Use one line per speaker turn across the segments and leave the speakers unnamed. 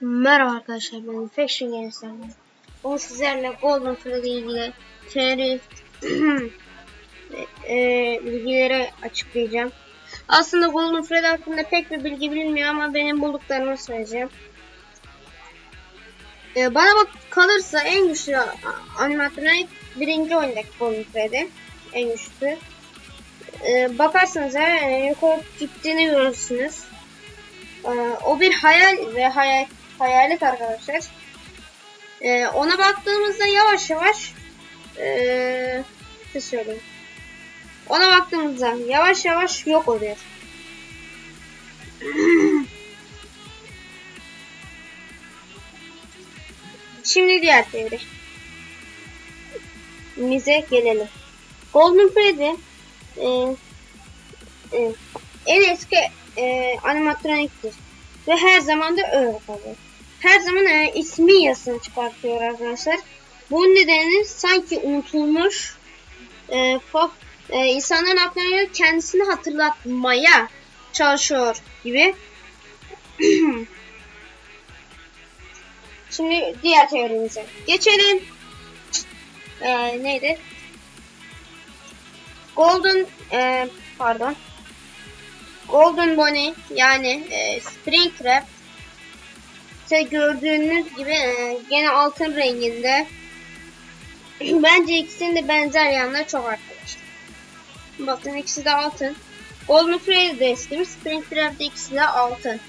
Merhaba arkadaşlar ben Fashion Games'ten. Bugün sizlerle Golden Freddy ile ilgili teori e, bilgileri açıklayacağım. Aslında Golden Freddy hakkında pek bir bilgi bilinmiyor ama benim bulduklarımı söyleyeceğim. E, bana bak kalırsa en güçlü animatronik birinci oyundaki Golden Freddy. En güçlü. E, bakarsanız eğer yukarı gittiğini görürsünüz. E, o bir hayal ve hayal hayalet arkadaşlar. Ee, ona baktığımızda yavaş yavaş ee, ne söyleyeyim. Ona baktığımızda yavaş yavaş yok oluyor. Şimdi diğer teori. Mize gelelim. Golden Freddy e, e, en eski e, animatroniktir. Ve her zaman da öyle kalıyor. Her zaman e, ismi yazısını çıkartıyor arkadaşlar. Bunun nedeni sanki unutulmuş e, fok, e, insanların aklına kendisini hatırlatmaya çalışıyor gibi. Şimdi diğer teorimize geçelim. E, neydi? Golden e, pardon Golden Bonnie yani e, Springtrap işte gördüğünüz gibi e, gene altın renginde bence ikisinin de benzer yanları çok arkadaşlar. Bakın ikisi de altın. Golden Freddy de eski Springtrap de ikisi de altın.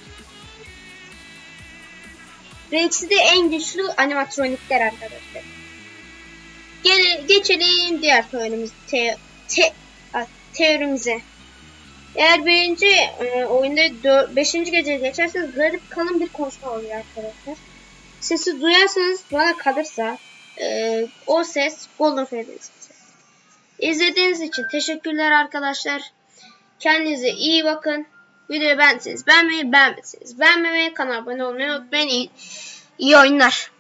Ve ikisi de en güçlü animatronikler arkadaşlar. Gele, geçelim diğer teorimiz, te, te, teorimize. Eğer birinci e, oyunda 5. gece geçerseniz garip kalın bir konuşma oluyor arkadaşlar. Sesi duyarsanız bana kalırsa e, o ses Golden Freddy'nin sesi. İzlediğiniz için teşekkürler arkadaşlar. Kendinize iyi bakın. Videoyu beğendiyseniz beğenmeyi, beğenmediyseniz beğenmemeyi, kanala abone olmayı unutmayın. İyi, iyi oyunlar.